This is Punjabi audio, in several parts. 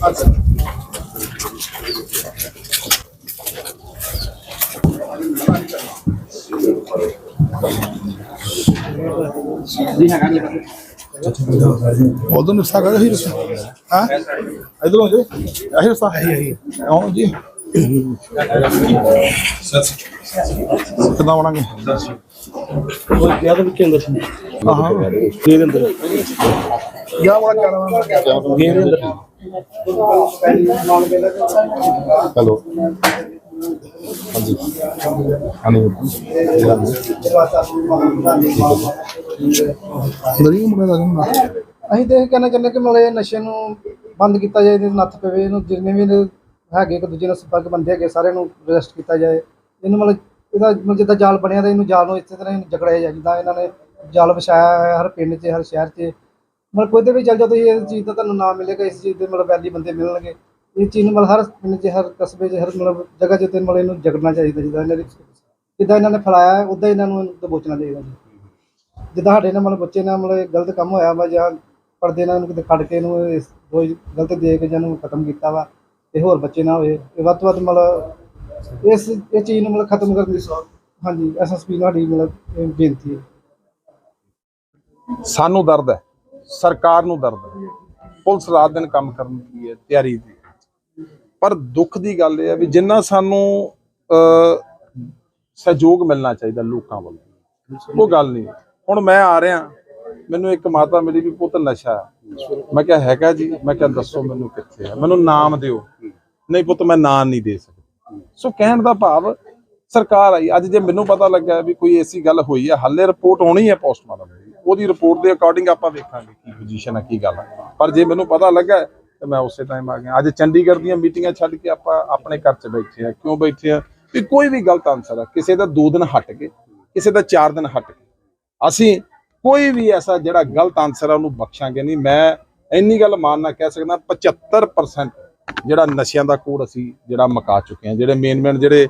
Gracias. ਉਦੋਂ ਨੂੰ ਸਾਗਾ ਹੀ ਰਸਾ ਹਾਂ? ਇਧਰੋਂ ਜੋ। ਆਹੀ ਰਸਾ ਹੈ ਹੈ ਆਉਂ ਜੀ। ਕਿਦਾਂ ਬਣਾਂਗੇ? ਉਹ ਯਾਦ ਵਿੱਚ ਅੰਦਰ ਸੀ ਹਾਂ ਗੇਰ ਅੰਦਰ ਯਾ ਵਾਲਾ ਕਰਾਂ ਗੇਰ ਅੰਦਰ। ਹੈਲੋ। ਹਾਂਜੀ। ਹਾਂਜੀ। ਦਾ ਅਸੀਂ ਤੇ ਇਹ ਕਹਿਣਾ ਚਾਹੁੰਦੇ ਕਿ ਮਲੇ ਨਸ਼ੇ ਨੂੰ ਬੰਦ ਕੀਤਾ ਜਾਏ ਇਹਦੇ ਨੱਥ ਪਵੇ ਇਹਨੂੰ ਜਿੰਨੇ ਵੀ ਇਹਦੇ ਹੈਗੇ ਇੱਕ ਦੂਜੇ ਨਾਲ ਸੰਪਰਕ ਬੰਦੇ ਹੈਗੇ ਸਾਰਿਆਂ ਨੂੰ ਅਰੈਸਟ ਕੀਤਾ ਜਾਏ। ਇਹਨੂੰ ਮਤਲਬ ਇਹਦਾ ਮਤਲਬ ਜਿੱਦਾਂ ਜਾਲ ਬਣਿਆ ਤਾਂ ਇਹਨੂੰ ਜਾਲ ਨੂੰ ਇਸੇ ਤਰ੍ਹਾਂ ਹੀ ਜਕੜਿਆ ਜਾਏ ਜਿੱਦਾਂ ਇਹਨਾਂ ਨੇ ਜਾਲ ਵਿਛਾਇਆ ਹੈ ਹਰ ਪਿੰਡ 'ਚ ਹਰ ਸ਼ਹਿਰ 'ਚ। ਮਤਲਬ ਕੋਈ ਤੇ ਵੀ ਚੱਲ ਜਾਓ ਤੁਸੀਂ ਇਸ ਚੀਜ਼ ਦਾ ਤੁਹਾਨੂੰ ਨਾਮ ਮਿਲੇਗਾ ਇਸ ਚੀਜ਼ ਦੇ ਮਤਲਬ ਵੈਲੀ ਬੰਦੇ ਮਿਲਣਗੇ। ਇਹ ਚੀਜ਼ ਨੂੰ ਮਤਲਬ ਹਰ ਪਿੰਡ 'ਚ, ਹਰ ਕਸਬੇ 'ਚ, ਹਰ ਮਤਲਬ ਜਗ੍ਹਾ 'ਚ ਤੇ ਮਤਲਬ ਇਹਨੂੰ ਜਗੜਨਾ ਚਾਹੀਦਾ ਜਿੱਦਾਂ ਇਹਨਾਂ ਦੇ ਜਿੱਦਾਂ ਇਹਨਾਂ ਨੇ ਫੈਲਾਇਆ, ਉਦਾਂ ਇਹਨਾਂ ਨੂੰ ਦਬੋਚਣਾ ਚਾਹੀਦਾ ਜੀ। ਜਿੱਦਾਂ ਸਾਡੇ ਨਾਲ ਮਤਲਬ ਬੱਚੇ ਨਾਲ ਮਤਲਬ ਗਲਤ ਕੰਮ ਹੋਇਆ ਵਾ ਜਾਂ ਪਰਦੇ ਨਾਲ ਇਹਨੂੰ ਕਿਤੇ ਕੱਢ ਕੇ ਇਹਨੂੰ ਇਸ ਰੋਜ਼ ਗਲਤ ਦੇ ਕੇ ਜਾਂ ਇਹਨੂੰ ਖਤਮ ਕੀਤਾ ਵਾ ਤੇ ਹੋਰ ਬੱਚੇ ਨਾ ਹੋਏ। ਇਹ ਵੱਧ ਤੋਂ ਵੱਧ ਮਤਲਬ ਇਸ, ਇਹ ਚੀਜ਼ ਨੂੰ ਮਤਲਬ ਖਤਮ ਕਰਨ ਦੀ ਸੋ- ਹਾਂਜੀ ਐਸਐਸਪੀ ਨਾਲ ਸਾਡੀ ਮਤਲਬ ਬੇਨਤੀ ਹੈ। ਸਾਨੂੰ ਦਰਦ ਹੈ। ਸਰਕਾਰ ਨੂੰ ਦਰਦ ਹੈ। ਪੁਲਿਸ ਰਾਤ ਦਿਨ ਕੰਮ ਕਰਨ ਦੀ ਹੈ, ਤਿਆਰੀ ਦੀ। ਪਰ ਦੁੱਖ ਦੀ ਗੱਲ ਇਹ ਹੈ ਵੀ ਜਿੰਨਾ ਸਾਨੂੰ ਅ ਸਹਿਯੋਗ ਮਿਲਣਾ ਚਾਹੀਦਾ ਲੋਕਾਂ ਵੱਲੋਂ। ਉਹ ਗੱਲ ਨਹੀਂ। ਹੁਣ ਮੈਂ ਆ ਰਿਹਾ, ਮੈਨੂੰ ਇੱਕ ਮਾਤਾ ਮਿਲੀ ਵੀ ਪੁੱਤ ਨਸ਼ਾ ਮੈਂ ਕਿਹਾ, ਹੈਗਾ ਜੀ। ਮੈਂ ਕਿਹਾ, ਦੱਸੋ ਮੈਨੂੰ ਕਿੱਥੇ ਹੈ? ਮੈਨੂੰ ਨਾਮ ਦਿਓ। ਨਹੀਂ ਪੁੱਤ, ਮੈਂ ਨਾਂ ਨਹੀਂ ਦੇ ਸਕਦਾ। ਸੋ ਕਹਿਣ ਦਾ ਭਾਵ, ਸਰਕਾਰ ਆਈ। ਅੱਜ ਜੇ ਮੈਨੂੰ ਪਤਾ ਲੱਗਾ ਵੀ ਕੋਈ ਐਸੀ ਗੱਲ ਹੋਈ ਹੈ, ਹਾਲੇ ਰਿਪੋਰਟ ਹੋਣੀ ਹੈ ਪੋਸਟਮਾਰਟਮ ਦੀ। ਉਹਦੀ ਰਿਪੋਰਟ ਦੇ ਅਕੋਰਡਿੰਗ ਆਪਾਂ ਵੇਖਾਂਗੇ ਕੀ ਪੋਜੀਸ਼ਨ ਹੈ, ਕੀ ਗੱਲ ਹੈ। ਪਰ ਜੇ ਮੈਨੂੰ ਪਤਾ ਲੱਗਾ ਤੇ ਮੈਂ ਉਸੇ ਟਾਈਮ ਆ ਗਿਆ। ਅੱਜ ਚੰਡੀਗੜ੍ਹ ਦੀਆਂ ਮੀਟਿੰਗਾਂ ਛੱਡ ਕੇ ਆਪਾਂ ਆਪਣੇ ਘਰ 'ਚ ਬੈਠੇ ਆ ਕਿਉਂ ਬੈਠੇ ਆ ਵੀ ਕੋਈ ਵੀ ਗਲਤ ਆਨਸਰ ਆ। ਕਿਸੇ ਦਾ 2 ਦਿਨ ਹਟ ਕੇ ਕਿਸੇ ਦਾ 4 ਦਿਨ ਹਟ ਕੇ ਅਸੀਂ ਕੋਈ ਵੀ ਐਸਾ ਜਿਹੜਾ ਗਲਤ ਆਨਸਰ ਆ, ਉਹਨੂੰ ਬਖਸ਼ਾਂਗੇ ਨਹੀਂ। ਮੈਂ ਇੰਨੀ ਗੱਲ ਮਾਨਣਾ ਕਹਿ ਸਕਦਾ 75% ਜਿਹੜਾ ਨਸ਼ਿਆਂ ਦਾ ਕੋੜ ਅਸੀਂ ਜਿਹੜਾ ਮਕਾ ਚੁੱਕੇ ਹਾਂ। ਜਿਹੜੇ ਮੇਨ ਮੇਨ ਜਿਹੜੇ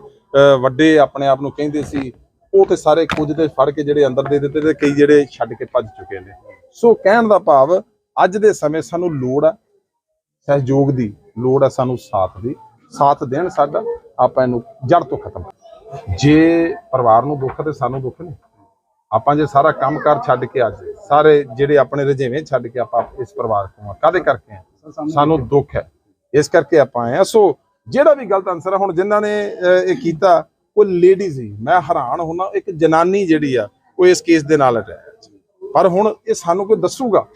ਵੱਡੇ ਆਪਣੇ ਆਪ ਨੂੰ ਕਹਿੰਦੇ ਸੀ, ਉਹ ਤੇ ਸਾਰੇ ਕੁਝ ਤੇ ਫੜ ਕੇ ਜਿਹੜੇ ਅੰਦਰ ਦੇ ਦਿੱਤੇ ਤੇ ਕਈ ਜਿਹੜੇ ਛੱਡ ਕੇ ਭੱਜ ਚੁੱਕੇ ਨੇ। ਸੋ ਕਹਿਣ ਦਾ ਭਾਵ, ਅੱਜ ਦੇ ਸਮੇਂ ਸਾਨੂੰ ਲੋੜ ਆ ਸਹਿਯੋਗ ਦੀ ਲੋੜ ਹੈ ਸਾਨੂੰ ਸਾਥ ਦੀ, ਸਾਥ ਦੇਣ ਸਾਡਾ, ਆਪਾਂ ਇਹਨੂੰ ਜੜ ਤੋਂ ਖਤਮ ਜੇ ਪਰਿਵਾਰ ਨੂੰ ਦੁੱਖ ਹੈ ਤੇ ਸਾਨੂੰ ਦੁੱਖ ਨਹੀਂ। ਆਪਾਂ ਜੇ ਸਾਰਾ ਕੰਮ ਕਰ ਛੱਡ ਕੇ ਅੱਜ, ਸਾਰੇ ਜਿਹੜੇ ਆਪਣੇ ਰਜੇਵੇਂ ਛੱਡ ਕੇ ਆਪਾਂ ਇਸ ਪਰਿਵਾਰ ਕੋਲ ਕਾਦੇ ਕਰਕੇ ਆਏ? ਸਾਨੂੰ ਦੁੱਖ ਹੈ। ਇਸ ਕਰਕੇ ਆਪਾਂ ਆਏ ਆ। ਸੋ ਜਿਹੜਾ ਵੀ ਗਲਤ ਆਨਸਰ ਹੈ ਹੁਣ ਜਿਨ੍ਹਾਂ ਨੇ ਇਹ ਕੀਤਾ, ਉਹ ਲੇਡੀਜ਼ ਸੀ ਮੈਂ ਹੈਰਾਨ ਹੁਣਾ ਇੱਕ ਜਨਾਨੀ ਜਿਹੜੀ ਆ, ਉਹ ਇਸ ਕੇਸ ਦੇ ਨਾਲ ਅਟੈਚ ਪਰ ਹੁਣ ਇਹ ਸਾਨੂੰ ਕੋਈ ਦੱਸੂਗਾ?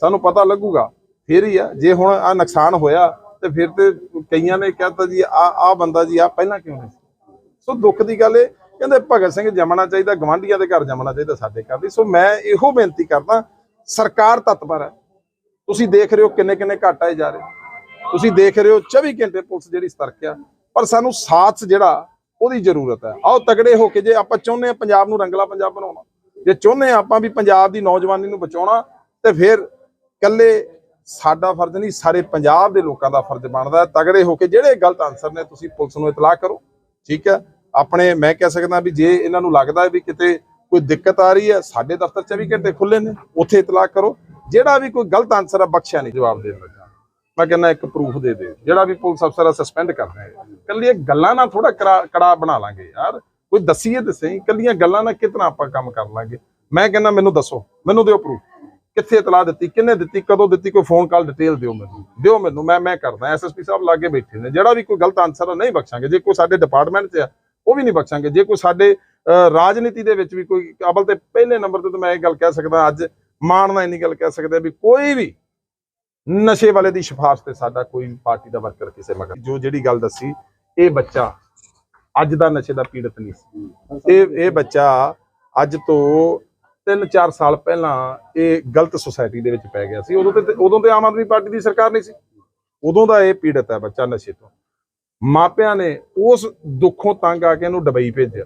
ਸਾਨੂੰ ਪਤਾ ਲੱਗੂਗਾ? ਫਿਰ ਹੀ ਆ। ਜੇ ਹੁਣ ਆ ਨੁਕਸਾਨ ਹੋਇਆ ਤੇ ਫਿਰ ਤੇ ਕਈਆਂ ਨੇ ਕਹਿਤਾ ਜੀ ਆ ਆ ਬੰਦਾ ਜੀ ਆ ਪਹਿਲਾਂ ਕਿਉਂ ਨਹੀਂ ਸੀ? ਸੋ ਦੁੱਖ ਦੀ ਗੱਲ ਇਹ, ਕਹਿੰਦੇ ਭਗਤ ਸਿੰਘ ਜੰਮਣਾ ਚਾਹੀਦਾ, ਗਵਾਂਢੀਆਂ ਦੇ ਘਰ ਜੰਮਣਾ ਚਾਹੀਦਾ ਸਾਡੇ ਘਰ ਦੀ। ਸੋ ਮੈਂ ਇਹੋ ਬੇਨਤੀ ਕਰਦਾ, ਸਰਕਾਰ ਤਤਪਰ ਹੈ। ਤੁਸੀਂ ਦੇਖ ਰਹੇ ਹੋ ਕਿੰਨੇ ਕਿੰਨੇ ਘਟ ਆਏ ਜਾ ਰਹੇ। ਤੁਸੀਂ ਦੇਖ ਰਹੇ ਹੋ 24 ਘੰਟੇ ਪੁਲਿਸ ਜਿਹੜੀ ਸਤਰਕ ਆ, ਪਰ ਸਾਨੂੰ ਸਾਥ ਜਿਹੜਾ, ਉਹਦੀ ਜ਼ਰੂਰਤ ਹੈ। ਆਓ ਤਗੜੇ ਹੋ ਕੇ ਜੇ ਆਪਾਂ ਚਾਹੁੰਦੇ ਆ ਪੰਜਾਬ ਨੂੰ ਰੰਗਲਾ ਪੰਜਾਬ ਬਣਾਉਣਾ, ਜੇ ਚਾਹੁੰਦੇ ਆ ਆਪਾਂ ਵੀ ਪੰਜਾਬ ਦੀ ਨੌਜਵਾਨੀ ਨੂੰ ਬਚਾਉਣਾ, ਤੇ ਫਿਰ ਕੱਲੇ ਸਾਡਾ ਫਰਜ਼ ਨਹੀਂ, ਸਾਰੇ ਪੰਜਾਬ ਦੇ ਲੋਕਾਂ ਦਾ ਫਰਜ਼ ਬਣਦਾ ਤਗੜੇ ਹੋ ਕੇ ਜਿਹੜੇ ਗਲਤ ਆਨਸਰ ਨੇ ਤੁਸੀਂ ਪੁਲਿਸ ਨੂੰ ਇਤਲਾਹ ਕਰੋ, ਠੀਕ ਹੈ? ਆਪਣੇ, ਮੈਂ ਕਹਿ ਸਕਦਾ ਵੀ ਜੇ ਇਹਨਾਂ ਨੂੰ ਲੱਗਦਾ ਵੀ ਕਿਤੇ ਕੋਈ ਦਿੱਕਤ ਆ ਰਹੀ ਹੈ, ਸਾਡੇ ਦਫ਼ਤਰ 24 ਘੰਟੇ ਖੁੱਲੇ ਨੇ, ਉੱਥੇ ਇਤਲਾਹ ਕਰੋ। ਜਿਹੜਾ ਵੀ ਕੋਈ ਗਲਤ ਆਨਸਰ ਆ, ਬਖਸ਼ਿਆ ਨਹੀਂ, ਜਵਾਬ ਦੇਣ ਲੱਗਾ। ਮੈਂ ਕਹਿੰਦਾ ਇੱਕ ਪ੍ਰੂਫ ਦੇ ਦੇ। ਜਿਹੜਾ ਵੀ ਪੁਲਿਸ ਅਫਸਰ ਆ ਸਸਪੈਂਡ ਕਰ ਦੇ ਕੱਲੀਆਂ ਗੱਲਾਂ ਨਾਲ ਥੋੜਾ ਕੜਾ ਬਣਾ ਲਾਂਗੇ ਯਾਰ। ਕੋਈ ਦੱਸੀਏ ਤੇ ਸਹੀ ਕੱਲੀਆਂ ਗੱਲਾਂ ਨਾਲ ਕਿਤਨਾ ਆਪਾਂ ਕੰਮ ਕਰ ਲਾਂਗੇ? ਮੈਂ ਕਹਿੰਦਾ ਮੈਨੂੰ ਦੱਸੋ, ਮੈਨੂੰ ਦਿਓ ਪ੍ਰੂਫ ਕਿੱਥੇ ਇਤਲਾਹ ਦਿੱਤੀ ਕਿੰਨੇ ਦਿੱਤੀ, ਕਦੋਂ ਦਿੱਤੀ, ਕੋਈ ਫੋਨ ਕਾਲ ਡਿਟੇਲ ਦਿਓ ਮੈਨੂੰ ਦਿਓ ਮੈਨੂੰ, ਮੈਂ ਮੈਂ ਕਰਦਾ ਐਸਐਸਪੀ ਸਾਹਿਬ ਲਾਗੇ ਬੈਠੇ ਨੇ, ਜਿਹੜਾ ਵੀ ਕੋਈ ਗਲਤ ਆਨਸਰ ਆ, ਨਹੀਂ ਬਖਸ਼ਾਂਗੇ, ਜੇ ਕੋਈ ਸਾਡੇ ਡਿਪਾਰਟਮੈਂਟ 'ਚ ਆ, ਉਹ ਵੀ ਨਹੀਂ ਬਖਸ਼ਾਂਗੇ, ਜੇ ਕੋਈ ਸਾਡੇ ਰਾਜਨੀਤੀ ਦੇ ਵਿੱਚ ਵੀ ਕੋਈ ਅਵਲ ਤੇ ਪਹਿਲੇ ਨੰਬਰ ਤੇ ਮੈਂ ਇਹ ਗੱਲ ਕਹਿ ਸਕਦਾ, ਅੱਜ ਮਾਣ ਨਾਲ ਇੰਨੀ ਗੱਲ ਕਹਿ ਸਕਦੇ ਵੀ ਕੋਈ ਵੀ ਨਸ਼ੇ ਵਾਲੇ ਦੀ ਸਿਫਾਰਿਸ਼ ਤੇ ਸਾਡਾ ਕੋਈ ਪਾਰਟੀ ਦਾ ਵਰਕਰ ਕਿਸੇ ਮਗਰ ਜੋ ਜਿਹੜੀ ਗੱਲ ਦੱਸੀ, ਇਹ ਬੱਚਾ ਅੱਜ ਦਾ ਨਸ਼ੇ ਦਾ ਪੀੜਤ ਨਹੀਂ ਸੀ। ਇਹ ਇਹ ਬੱਚਾ ਅੱਜ ਤੋਂ 3-4 ਸਾਲ ਪਹਿਲਾਂ ਇਹ ਗਲਤ ਸੁਸਾਇਟੀ ਦੇ ਵਿੱਚ ਪੈ ਗਿਆ ਸੀ। ਉਦੋਂ ਤੇ ਉਦੋਂ ਤੇ ਆਮ ਆਦਮੀ ਪਾਰਟੀ ਦੀ ਸਰਕਾਰ ਨਹੀਂ ਸੀ। ਉਦੋਂ ਦਾ ਇਹ ਪੀੜਤ ਹੈ ਬੱਚਾ ਨਸ਼ੇ ਤੋਂ। ਮਾਪਿਆਂ ਨੇ ਉਸ ਦੁੱਖੋਂ ਤੰਗ ਆ ਕੇ ਇਹਨੂੰ ਡਬਈ ਭੇਜਿਆ।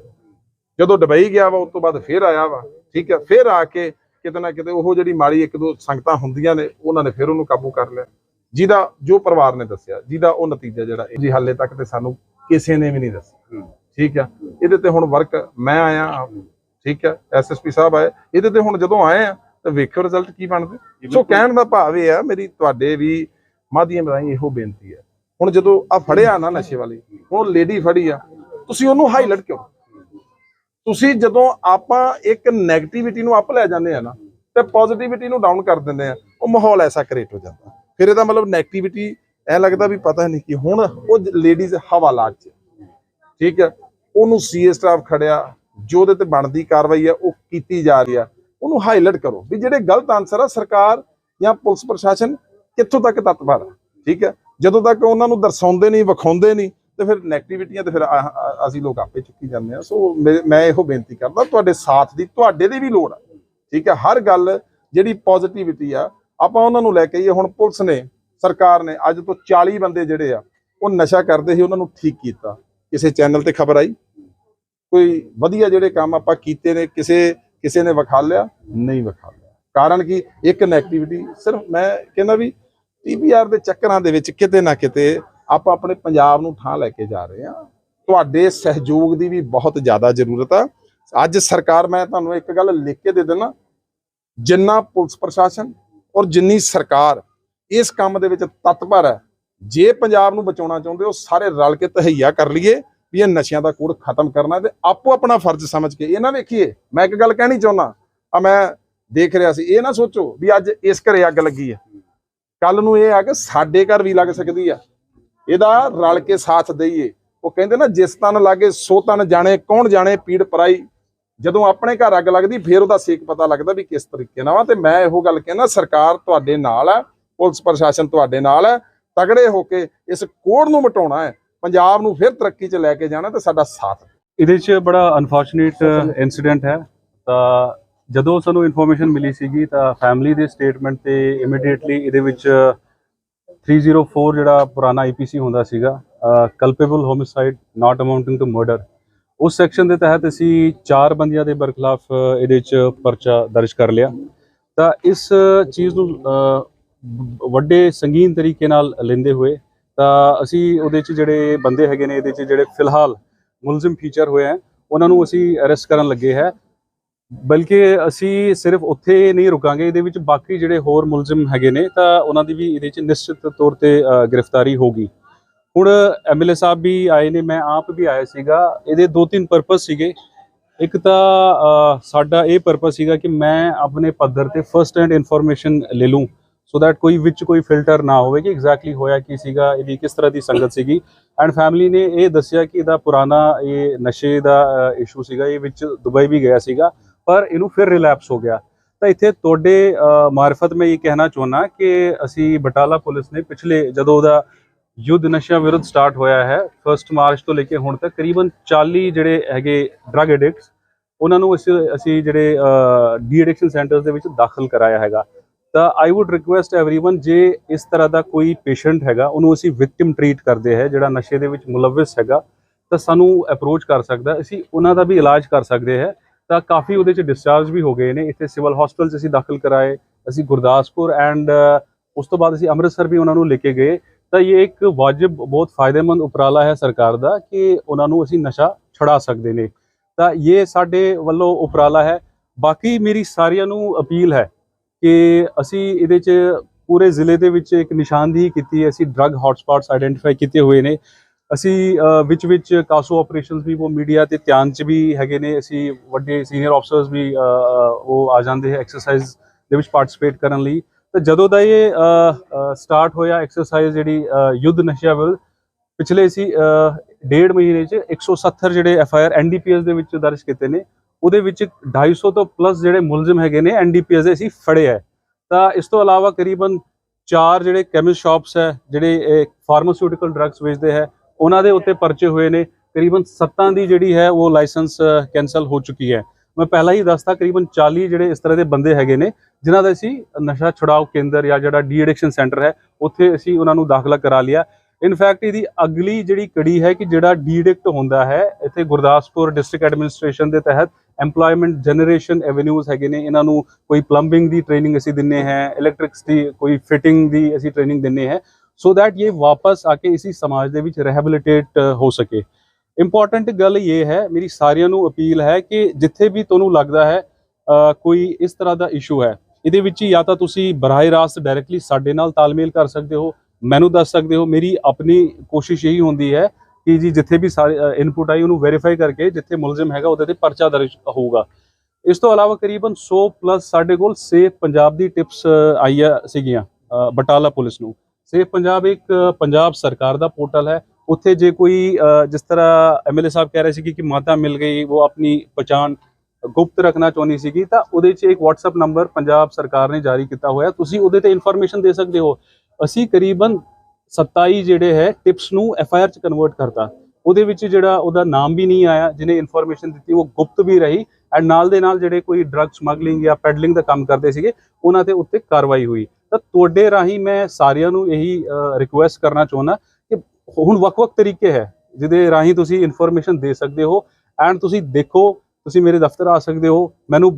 ਜਦੋਂ ਡਬਈ ਗਿਆ ਵਾ ਉਸ ਤੋਂ ਬਾਅਦ ਫੇਰ ਆਇਆ ਵਾ। ਠੀਕ ਹੈ ਫੇਰ ਆ ਕੇ ਕਿਤੇ ਨਾ ਕਿਤੇ ਉਹ ਜਿਹੜੀ ਮਾੜੀ ਇੱਕ ਦੋ ਸੰਗਤਾਂ ਹੁੰਦੀਆਂ ਨੇ ਉਹਨਾਂ ਨੇ ਫਿਰ ਉਹਨੂੰ ਕਾਬੂ ਕਰ ਲਿਆ। ਜਿਹਦਾ ਜੋ ਪਰਿਵਾਰ ਨੇ ਦੱਸਿਆ ਜਿਹਦਾ ਉਹ ਨਤੀਜਾ ਜਿਹੜਾ ਜੀ ਹਾਲੇ ਤੱਕ ਤੇ ਸਾਨੂੰ ਕਿਸੇ ਨੇ ਵੀ ਨਹੀਂ ਦੱਸਿਆ। ਠੀਕ ਹੈ ਇਹਦੇ ਤੇ ਹੁਣ ਵਰਕ ਮੈਂ ਆਇਆ ਠੀਕ ਹੈ ਐਸਐਸਪੀ ਸਾਹਿਬ ਆਏ। ਇਹਦੇ ਤੇ ਹੁਣ ਜਦੋਂ ਆਏ ਆ ਤਾਂ ਵੇਖੋ ਰਿਜ਼ਲਟ ਕੀ ਬਣਦੇ। ਸੋ ਕਹਿਣ ਦਾ ਭਾਵ ਇਹ ਆ ਮੇਰੀ ਤੁਹਾਡੇ ਵੀ ਮਾਧਿਅਮ ਰਾਹੀਂ ਇਹੋ ਬੇਨਤੀ ਹੈ। ਹੁਣ ਜਦੋਂ ਆ ਫੜਿਆ ਨਾ ਨਸ਼ੇ ਵਾਲੀ ਹੁਣ ਲੇਡੀ ਫੜੀ ਆ ਤੁਸੀਂ ਉਹਨੂੰ ਹਾਈਲਾਈਟ ਕਿਉਂ? ਤੁਸੀਂ ਜਦੋਂ ਆਪਾਂ ਇੱਕ 네ਗੇਟਿਵਿਟੀ ਨੂੰ ਅਪ ਲੈ ਜਾਂਦੇ ਆ ਨਾ ਤੇ ਪੋਜ਼ਿਟਿਵਿਟੀ ਨੂੰ ਡਾਊਨ ਕਰ ਦਿੰਦੇ ਆ ਉਹ ਮਾਹੌਲ ਐਸਾ ਕ੍ਰੀਏਟ ਹੋ ਜਾਂਦਾ। ਫਿਰ ਇਹਦਾ ਮਤਲਬ 네ਗੇਟਿਵਿਟੀ ਐ ਲੱਗਦਾ ਵੀ ਪਤਾ ਨਹੀਂ ਕੀ ਹੁਣ ਉਹ ਲੇਡੀਜ਼ ਹਵਾਲਾਤ ਚ ਠੀਕ ਹੈ ਉਹਨੂੰ ਸੀਏ ਸਟਾਫ ਖੜਿਆ ਜੋ ਉਹਦੇ ਤੇ ਬਣਦੀ ਕਾਰਵਾਈ ਆ, ਉਹ ਕੀਤੀ ਜਾ ਰਹੀ ਆ, ਉਹਨੂੰ ਹਾਈਲਾਈਟ ਕਰੋ ਵੀ ਜਿਹੜੇ ਗਲਤ ਆਨਸਰ ਆ, ਸਰਕਾਰ ਜਾਂ ਪੁਲਿਸ ਪ੍ਰਸ਼ਾਸਨ ਕਿੱਥੋਂ ਤੱਕ ਤਤਪਰ ਆ, ਠੀਕ ਹੈ? ਜਦੋਂ ਤੱਕ ਉਹਨਾਂ ਨੂੰ ਦਰਸਾਉਂਦੇ ਨਹੀਂ, ਵਿਖਾਉਂਦੇ ਨਹੀਂ, ਤੇ ਫਿਰ ਨੈਗੇਟਿਵਿਟੀਆਂ ਤੇ ਫਿਰ ਅਸੀਂ ਲੋਕ ਆਪੇ ਚੁੱਕੀ ਜਾਂਦੇ ਆ। ਸੋ ਮੇ- ਮੈਂ ਇਹੋ ਬੇਨਤੀ ਕਰਦਾ, ਤੁਹਾਡੇ ਸਾਥ ਦੀ, ਤੁਹਾਡੇ ਦੀ ਵੀ ਲੋੜ ਆ, ਠੀਕ ਹੈ? ਹਰ ਗੱਲ ਜਿਹੜੀ ਪੋਜ਼ਿਟਿਵਿਟੀ ਆ, ਆਪਾਂ ਉਹਨਾਂ ਨੂੰ ਲੈ ਕੇ ਆਈਏ। ਹੁਣ ਪੁਲਿਸ ਨੇ, ਸਰਕਾਰ ਨੇ, ਅੱਜ ਤੋਂ 40 ਬੰਦੇ ਜਿਹੜੇ ਆ, ਉਹ ਨਸ਼ਾ ਕਰਦੇ ਸੀ, ਉਹਨਾਂ ਨੂੰ ਠੀਕ ਕੀਤਾ। ਕਿਸੇ ਚੈਨਲ ਤੇ ਖਬਰ ਆਈ? ਕੋਈ ਵਧੀਆ ਜਿਹੜੇ ਕੰਮ ਆਪਾਂ ਕੀਤੇ ਨੇ, ਕਿਸੇ ਕਿਸੇ ਨੇ ਵਿਖਾ ਲਿਆ, ਨਹੀਂ ਵਿਖਾ ਲਿਆ। ਕਾਰਨ ਕਿ? ਇੱਕ ਨੈਗੇਟਿਵਿਟੀ ਸਿਰਫ ਮੈਂ ਕਹਿੰਦਾ ਵੀ ਟੀਪੀਆਰ ਦੇ ਚੱਕਰਾਂ ਦੇ ਵਿੱਚ ਕਿਤੇ ਨਾ ਕਿਤੇ ਆਪਾਂ ਆਪਣੇ ਪੰਜਾਬ ਨੂੰ ਥਾਂ ਲੈ ਕੇ ਜਾ ਰਹੇ ਹਾਂ। ਤੁਹਾਡੇ ਸਹਿਯੋਗ ਦੀ ਵੀ ਬਹੁਤ ਜ਼ਿਆਦਾ ਜ਼ਰੂਰਤ ਆ। ਅੱਜ ਸਰਕਾਰ, ਮੈਂ ਤੁਹਾਨੂੰ ਇੱਕ ਗੱਲ ਲਿਖ ਕੇ ਦੇ ਦਿੰਦਾ, ਜਿੰਨਾ ਪੁਲਿਸ ਪ੍ਰਸ਼ਾਸਨ ਔਰ ਜਿੰਨੀ ਸਰਕਾਰ ਇਸ ਕੰਮ ਦੇ ਵਿੱਚ ਤਤਪਰ ਹੈ, ਜੇ ਪੰਜਾਬ ਨੂੰ ਬਚਾਉਣਾ ਚਾਹੁੰਦੇ ਹੋ, ਸਾਰੇ ਰਲ ਕੇ ਤਹਈਆ ਕਰ ਲਈਏ। ਵੀ ਇਹ ਨਸ਼ਿਆਂ ਦਾ ਕੂੜ ਖਤਮ ਕਰਨਾ ਤੇ ਆਪੋ ਆਪਣਾ ਫਰਜ਼ ਸਮਝ ਕੇ, ਇਹ ਨਾ ਵੇਖੀਏ। ਮੈਂ ਇੱਕ ਗੱਲ ਕਹਿਣੀ ਚਾਹੁੰਦਾ, ਆ ਮੈਂ ਦੇਖ ਰਿਹਾ ਸੀ, ਇਹ ਨਾ ਸੋਚੋ ਵੀ ਅੱਜ ਇਸ ਘਰੇ ਅੱਗ ਲੱਗੀ ਹੈ ਕੱਲ ਨੂੰ ਇਹ ਆ ਕਿ ਸਾਡੇ ਘਰ ਵੀ ਲੱਗ ਸਕਦੀ ਆ। ਇਹਦਾ ਰਲ ਕੇ ਸਾਥ ਦਈਏ। ਉਹ ਕਹਿੰਦੇ ਨਾ, ਜਿਸ ਤਨ ਲਾਗੇ ਸੋ ਤਨ ਜਾਣੇ, ਕੌਣ ਜਾਣੇ ਪੀੜ ਪਰਾਈ। ਜਦੋਂ ਆਪਣੇ ਘਰ ਅੱਗ ਲੱਗਦੀ, ਫਿਰ ਉਹਦਾ ਸੇਕ ਪਤਾ ਲੱਗਦਾ ਵੀ ਕਿਸ ਤਰੀਕੇ ਨਾਲ ਵਾ ਤੇ ਮੈਂ ਇਹੋ ਗੱਲ ਕਹਿੰਦਾ ਸਰਕਾਰ ਤੁਹਾਡੇ ਨਾਲ ਹੈ ਪੁਲਿਸ ਪ੍ਰਸ਼ਾਸਨ ਤੁਹਾਡੇ ਨਾਲ ਹੈ ਤਗੜੇ ਹੋ ਕੇ ਇਸ ਕੋੜ ਨੂੰ ਮਟਾਉਣਾ ਹੈ। ਪੰਜਾਬ ਨੂੰ ਫਿਰ ਤਰੱਕੀ 'ਚ ਲੈ ਕੇ ਜਾਣਾ ਤੇ ਸਾਡਾ ਸਾਥ ਇਹਦੇ 'ਚ ਬੜਾ ਅਨਫੋਰਚੂਨੇਟ ਇਨਸੀਡੈਂਟ ਹੈ। ਤਾਂ ਜਦੋਂ ਸਾਨੂੰ ਇਨਫੋਰਮੇਸ਼ਨ ਮਿਲੀ ਸੀਗੀ ਤਾਂ ਫੈਮਿਲੀ ਦੇ ਸਟੇਟਮੈਂਟ ਤੇ ਇਮੀਡੀਏਟਲੀ ਇਹਦੇ ਵਿੱਚ 304 ਜਿਹੜਾ ਪੁਰਾਣਾ ਆਈਪੀਸੀ ਹੁੰਦਾ ਸੀਗਾ culpable homicide not amounting to murder ਉਸ ਸੈਕਸ਼ਨ ਦੇ ਤਹਿਤ ਅਸੀਂ ਚਾਰ ਬੰਦਿਆਂ ਦੇ ਬਰਖਲਾਫ ਇਹਦੇ 'ਚ ਪਰਚਾ ਦਰਜ ਕਰ ਲਿਆ। ਤਾਂ ਇਸ ਚੀਜ਼ ਨੂੰ ਵੱਡੇ ਸੰਗੀਨ ਤਰੀਕੇ ਨਾਲ ਲੈਂਦੇ ਹੋਏ ਤਾਂ ਅਸੀਂ ਉਹਦੇ 'ਚ ਜਿਹੜੇ ਬੰਦੇ ਹੈਗੇ ਨੇ ਇਹਦੇ 'ਚ ਜਿਹੜੇ ਫਿਲਹਾਲ ਮੁਲਜ਼ਮ ਫੀਚਰ ਹੋਏ ਹੈ ਉਹਨਾਂ ਨੂੰ ਅਸੀਂ ਅਰੈਸਟ ਕਰਨ ਲੱਗੇ ਹੈ। ਬਲਕਿ ਅਸੀਂ ਸਿਰਫ ਉੱਥੇ ਨਹੀਂ ਰੁਕਾਂਗੇ ਇਹਦੇ ਵਿੱਚ ਬਾਕੀ ਜਿਹੜੇ ਹੋਰ ਮੁਲਜ਼ਮ ਹੈਗੇ ਨੇ ਤਾਂ ਉਹਨਾਂ ਦੀ ਵੀ ਇਹਦੇ 'ਚ ਨਿਸ਼ਚਿਤ ਤੌਰ ਤੇ ਅ, ਗ੍ਰਿਫਤਾਰੀ ਹੋਗੀ ਹੁਣ ਐਮਐਲਏ ਸਾਹਿਬ ਵੀ ਆਏ ਨੇ ਮੈਂ ਆਪ ਵੀ ਆਇਆ ਸੀਗਾ ਇਹਦੇ ਦੋ ਤਿੰਨ ਪਰਪਸ ਸੀਗੇ। ਇੱਕ ਤਾਂ ਸਾਡਾ ਇਹ ਪਰਪਸ ਸੀਗਾ ਕਿ ਮੈਂ ਆਪਣੇ ਪੱਧਰ ਤੇ ਫਰਸਟ ਹੈਂਡ ਇਨਫੋਰਮੇਸ਼ਨ ਲੈ ਲੂੰ। ਸੋ ਦੈਟ ਕੋਈ ਵਿੱਚ ਕੋਈ ਫਿਲਟਰ ਨਾ ਹੋਵੇ ਕਿ ਐਗਜ਼ੈਕਟਲੀ ਹੋਇਆ ਕੀ ਸੀਗਾ, ਇਹਦੀ ਕਿਸ ਤਰ੍ਹਾਂ ਦੀ ਸੰਗਤ ਸੀਗੀ। ਐਂਡ ਫੈਮਿਲੀ ਨੇ ਇਹ ਦੱਸਿਆ ਕਿ ਇਹਦਾ ਪੁਰਾਣਾ ਇਹ ਨਸ਼ੇ ਦਾ ਇਸ਼ੂ ਸੀਗਾ, ਇਹ ਵਿੱਚ ਦੁਬਈ ਵੀ ਗਿਆ ਸੀਗਾ, ਪਰ ਇਹਨੂੰ ਫਿਰ ਰਿਲੈਪਸ ਹੋ ਗਿਆ। ਤਾਂ ਇੱਥੇ ਤੁਹਾਡੇ ਮਾਰਫਤ ਮੈਂ ਇਹ ਕਹਿਣਾ ਚਾਹੁੰਦਾ ਕਿ ਅਸੀਂ ਬਟਾਲਾ ਪੁਲਿਸ ਨੇ ਪਿਛਲੇ ਜਦੋਂ ਉਹਦਾ ਯੁੱਧ ਨਸ਼ਿਆਂ ਵਿਰੁੱਧ ਸਟਾਰਟ ਹੋਇਆ ਹੈ 1 ਮਾਰਚ ਤੋਂ ਲੈ ਕੇ ਹੁਣ ਤੱਕ ਕਰੀਬਨ 40 ਜਿਹੜੇ ਹੈਗੇ ਡਰੱਗ ਐਡਿਕਟਸ ਉਹਨਾਂ ਨੂੰ ਅਸੀਂ ਅਸੀਂ ਜਿਹੜੇ ਡੀ ਐਡਿਕਸ਼ਨ ਸੈਂਟਰਸ ਦੇ ਵਿੱਚ ਦਾਖਲ ਕਰਾਇਆ ਹੈਗਾ। ਤਾਂ ਆਈ ਊਡ ਰਿਕੁਐਸਟ एवरीवन ਜੇ ਇਸ ਤਰ੍ਹਾਂ ਦਾ ਕੋਈ ਪੇਸ਼ੈਂਟ ਹੈਗਾ ਉਹਨੂੰ ਅਸੀਂ ਵਿਕਟਿਮ ਟ੍ਰੀਟ ਕਰਦੇ ਹੈ ਜਿਹੜਾ ਨਸ਼ੇ ਦੇ ਵਿੱਚ ਮੁਲਵਿਸ ਹੈਗਾ ਤਾਂ ਸਾਨੂੰ ਅਪਰੋਚ ਕਰ ਸਕਦਾ ਅਸੀਂ ਉਹਨਾਂ ਦਾ ਵੀ ਇਲਾਜ ਕਰ ਸਕਦੇ ਹੈ ਤਾਂ ਕਾਫੀ ਉਹਦੇ ਚ ਡਿਸਚਾਰਜ ਵੀ ਹੋ ਗਏ ਨੇ ਇੱਥੇ ਸਿਵਲ ਹਸਪੀਟਲ ਚ ਅਸੀਂ ਦਾਖਲ ਕਰਾਏ ਅਸੀਂ ਗੁਰਦਾਸਪੁਰ ਐਂਡ ਉਸ ਤੋਂ ਬਾਅਦ ਅਸੀਂ ਅੰਮ੍ਰਿਤਸਰ ਵੀ ਉਹਨਾਂ ਨੂੰ ਲੈ ਕੇ ਗਏ ਤਾਂ ਇਹ ਇੱਕ ਵਾਜਬ ਬਹੁਤ ਫਾਇਦੇਮੰਦ ਉਪਰਾਲਾ ਹੈ ਸਰਕਾਰ ਦਾ ਕਿ ਉਹਨਾਂ ਨੂੰ ਅਸੀਂ ਨਸ਼ਾ ਛੁਡਾ ਸਕਦੇ ਨੇ ਤਾਂ ਇਹ ਸਾਡੇ ਵੱਲੋਂ ਉਪਰਾਲਾ ਹੈ ਬਾਕੀ ਮੇਰੀ ਸਾਰਿਆਂ ਨੂੰ ਅਪੀਲ ਹੈ ਕਿ ਅਸੀਂ ਇਹਦੇ 'ਚ ਪੂਰੇ ਜ਼ਿਲ੍ਹੇ ਦੇ ਵਿੱਚ ਇੱਕ ਨਿਸ਼ਾਨਦੇਹੀ ਕੀਤੀ ਅਸੀਂ ਡਰੱਗ ਹੌਟਸਪੌਟਸ ਆਇਡੈਂਟੀਫਾਈ ਕੀਤੇ ਹੋਏ ਨੇ। ਅਸੀਂ ਵਿੱਚ ਵਿੱਚ ਕਾਸੋ ਆਪਰੇਸ਼ਨਸ ਵੀ, ਉਹ ਮੀਡੀਆ ਤੇ ਧਿਆਨ 'ਚ ਵੀ ਹੈਗੇ ਨੇ। ਅਸੀਂ ਵੱਡੇ ਸੀਨੀਅਰ ਆਫਸਰਸ ਵੀ ਉਹ ਆ ਜਾਂਦੇ ਹੈ ਐਕਸਰਸਾਈਜ਼ ਦੇ ਵਿੱਚ ਪਾਰਟਿਸਿਪੇਟ ਕਰਨ ਲਈ। ਤਾਂ ਜਦੋਂ ਦਾ ਇਹ ਸਟਾਰਟ ਹੋਇਆ ਐਕਸਰਸਾਈਜ਼ ਜਿਹੜੀ ਯੁੱਧ ਨਸ਼ਿਆਂ ਵਿਰੁੱਧ ਪਿਛਲੇ ਸੀ ਡੇਢ ਮਹੀਨੇ 'ਚ 170 ਜਿਹੜੇ ਐਫ ਆਈ ਆਰ ਐਨਡੀਪੀਐਸ ਦੇ ਵਿੱਚ ਦਰਜ ਕੀਤੇ ਨੇ। ਉਹਦੇ ਵਿੱਚ 250 ਤੋਂ ਪਲੱਸ ਜਿਹੜੇ ਮੁਲਜ਼ਮ ਹੈਗੇ ਨੇ ਐਨਡੀਪੀਐਸ ਦੇ ਅਸੀਂ ਫੜੇ ਹੈ ਤਾਂ ਇਸ ਤੋਂ ਇਲਾਵਾ ਕਰੀਬਨ ਚਾਰ ਜਿਹੜੇ ਕੈਮਿਸਟ ਸ਼ਾਪਸ ਹੈ, ਜਿਹੜੇ ਫਾਰਮਾਸਿਊਟੀਕਲ ਡਰੱਗਸ ਵੇਚਦੇ ਹੈ, ਉਹਨਾਂ ਦੇ ਉੱਤੇ ਪਰਚੇ ਹੋਏ ਨੇ। ਕਰੀਬਨ 7 ਦੀ ਜਿਹੜੀ ਹੈ ਉਹ ਲਾਇਸੈਂਸ ਕੈਨਸਲ ਹੋ ਚੁੱਕੀ ਹੈ। ਮੈਂ ਪਹਿਲਾਂ ਹੀ ਦੱਸਤਾ, ਕਰੀਬਨ 40 ਜਿਹੜੇ ਇਸ ਤਰ੍ਹਾਂ ਦੇ ਬੰਦੇ ਹੈਗੇ ਨੇ, ਜਿਨ੍ਹਾਂ ਦਾ ਅਸੀਂ ਨਸ਼ਾ ਛੁਡਾਓ ਕੇਂਦਰ ਜਾਂ ਜਿਹੜਾ ਡੀ ਐਡਿਕਸ਼ਨ ਸੈਂਟਰ ਹੈ, ਉੱਥੇ ਅਸੀਂ ਉਹਨਾਂ ਨੂੰ ਦਾਖਲਾ ਕਰਾ ਲਿਆ। ਇਨਫੈਕਟ ਇਹਦੀ ਅਗਲੀ ਜਿਹੜੀ ਕੜੀ ਹੈ ਕਿ ਜਿਹੜਾ ਡੀਡਿਕਟ ਹੁੰਦਾ ਹੈ, ਇੱਥੇ ਗੁਰਦਾਸਪੁਰ ਡਿਸਟ੍ਰਿਕਟ ਐਡਮਿਨਿਸਟ੍ਰੇਸ਼ਨ ਦੇ ਤਹਿਤ EMPLOYMENT ਜਨਰੇਸ਼ਨ ਐਵੇਨਿਊਜ਼ ਹੈਗੇ ਨੇ। ਇਹਨਾਂ ਨੂੰ ਕੋਈ ਪਲੰਬਿੰਗ ਦੀ ਟ੍ਰੇਨਿੰਗ ਅਸੀਂ ਦਿੰਨੇ ਹੈ ਇਲੈਕਟ੍ਰਿਕਸ ਦੀ, ਕੋਈ ਫਿਟਿੰਗ ਦੀ ਅਸੀਂ ਟ੍ਰੇਨਿੰਗ ਦਿੰਨੇ ਹੈ। ਸੋ that ਇਹ ਵਾਪਸ ਆ ਕੇ ਇਸੀ ਸਮਾਜ ਦੇ ਵਿੱਚ ਰਿਹੈਬਿਲਿਟੇਟ ਹੋ ਸਕੇ। ਇੰਪੋਰਟੈਂਟ ਗੱਲ ਇਹ ਹੈ, ਮੇਰੀ ਸਾਰਿਆਂ ਨੂੰ ਅਪੀਲ ਹੈ ਕਿ ਜਿੱਥੇ ਵੀ ਤੁਹਾਨੂੰ ਲੱਗਦਾ ਹੈ ਕੋਈ ਇਸ ਤਰ੍ਹਾਂ ਦਾ ਇਸ਼ੂ ਹੈ, ਇਹਦੇ ਵਿੱਚ ਜਾਂ ਤਾਂ ਤੁਸੀਂ ਬਰਾਹ ਰਾਸਤ ਡਾਇਰੈਕਟਲੀ ਸਾਡੇ ਨਾਲ ਤਾਲਮੇਲ ਕਰ ਸਕਦੇ ਹੋ, ਮੈਨੂੰ ਦੱਸ ਸਕਦੇ ਹੋ। ਮੇਰੀ ਆਪਣੀ ਕੋਸ਼ਿਸ਼ ਇਹੀ ਹੁੰਦੀ ਹੈ ਕਿ ਜੀ ਜਿੱਥੇ ਵੀ ਸਾਰੇ ਇਨਪੁਟ ਆਈ ਉਹਨੂੰ ਵੈਰੀਫਾਈ ਕਰਕੇ ਜਿੱਥੇ ਮੁਲਜ਼ਮ ਹੈਗਾ ਉਹਦੇ ਤੇ ਪਰਚਾ ਦਰਜ ਹੋਊਗਾ। ਇਸ ਤੋਂ ਇਲਾਵਾ ਕਰੀਬਨ 100 ਪਲੱਸ ਸਾਡੇ ਕੋਲ ਸੇਫ ਪੰਜਾਬ ਦੀ ਟਿਪਸ ਆਈਆਂ ਸੀਗੀਆਂ ਬਟਾਲਾ ਪੁਲਿਸ ਨੂੰ। ਸੇਫ ਪੰਜਾਬ ਇੱਕ ਪੰਜਾਬ ਸਰਕਾਰ ਦਾ ਪੋਰਟਲ ਹੈ। ਉੱਥੇ ਜੇ ਕੋਈ ਜਿਸ ਤਰ੍ਹਾਂ ਐਮਐਲਏ ਸਾਹਿਬ ਕਹਿ ਰਹੇ ਸੀ ਕਿ ਮਾਤਾ ਮਿਲ ਗਈ, ਉਹ ਆਪਣੀ ਪਛਾਣ ਗੁਪਤ ਰੱਖਣਾ ਚਾਹੁੰਦੀ ਸੀਗੀ, ਤਾਂ ਉਹਦੇ 'ਚ ਇੱਕ WhatsApp ਨੰਬਰ ਪੰਜਾਬ ਸਰਕਾਰ ਨੇ ਜਾਰੀ ਕੀਤਾ ਹੋਇਆ। ਤੁਸੀਂ ਉਹਦੇ ਤੇ ਇਨਫੋਰਮੇਸ਼ਨ ਦੇ ਸਕਦੇ ਹੋ। ਅਸੀਂ ਕਰੀਬਨ 27 ਜਿਹੜੇ ਹੈ ਟਿਪਸ ਨੂੰ ਐਫ ਆਈ ਆਰ ਚ ਕਨਵਰਟ ਕਰਤਾ। ਉਹਦੇ ਵਿੱਚ ਜਿਹੜਾ ਉਹਦਾ ਨਾਮ ਵੀ ਨਹੀਂ ਆਇਆ, ਜਿਹਨੇ ਇਨਫੋਰਮੇਸ਼ਨ ਦਿੱਤੀ, ਉਹ ਗੁਪਤ ਵੀ ਰਹੀ ਐਂਡ ਨਾਲ ਦੇ ਨਾਲ ਜਿਹੜੇ ਕੋਈ ਡਰੱਗ ਸਮਗਲਿੰਗ ਜਾਂ ਪੈਡਲਿੰਗ ਦਾ ਕੰਮ ਕਰਦੇ ਸੀਗੇ, ਉਹਨਾਂ ਤੇ ਉੱਤੇ ਕਾਰਵਾਈ ਹੋਈ। ਤਾਂ ਤੁਹਾਡੇ ਰਾਹੀਂ ਮੈਂ ਸਾਰਿਆਂ ਨੂੰ ਇਹੀ ਰਿਕੁਐਸਟ ਕਰਨਾ ਚਾਹੁੰਦਾ ਕਿ ਹੁਣ ਵੱਖ-ਵੱਖ ਤਰੀਕੇ ਹੈ, ਜਿਹਦੇ ਰਾਹੀਂ ਤੁਸੀਂ ਇਨਫੋਰਮੇਸ਼ਨ ਦੇ ਸਕਦੇ ਹੋ ਐਂਡ ਤੁਸੀਂ ਦੇਖੋ, ਤੁਸੀਂ ਮੇਰੇ ਦਫ਼ਤਰ ਆ ਸਕਦੇ ਹੋ, ਮੈਨੂੰ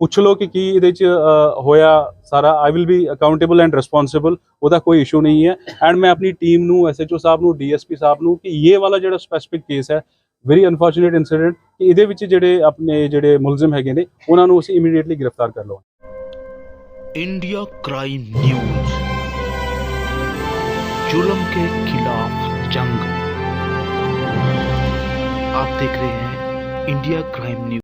ਪੁੱਛ ਲਓ ਕਿ ਕੀ ਇਹਦੇ ਚ ਅਹ, ਹੋਇਆ ਸਾਰਾ I will be accountable and responsible ਉਹਦਾ ਕੋਈ ਇਸ਼ੂ ਨਹੀਂ ਹੈ ਐਂਡ ਮੈਂ ਆਪਣੀ ਟੀਮ ਨੂੰ ਐਸਐਚਓ ਸਾਹਿਬ ਨੂੰ ਡੀਐਸਪੀ ਸਾਹਿਬ ਨੂੰ ਕਿ ਇਹ ਵਾਲਾ ਜਿਹੜਾ ਸਪੈਸੀਫਿਕ ਕੇਸ ਹੈ ਵੈਰੀ ਅਨਫੋਰਚੂਨੇਟ ਇਨਸੀਡੈਂਟ ਕਿ ਇਹਦੇ ਵਿੱਚ ਜਿਹੜੇ ਆਪਣੇ ਜਿਹੜੇ ਮੁਲਜ਼ਮ ਹੈਗੇ ਨੇ ਉਹਨਾਂ ਨੂੰ ਅਸੀਂ ਇਮੀਡੀਏਟਲੀ ਗ੍ਰਿਫਤਾਰ ਕਰ ਲਵਾਂ इंडिया क्राइम न्यूज जुल्म के खिलाफ जंग आप देख रहे हैं इंडिया क्राइम न्यूज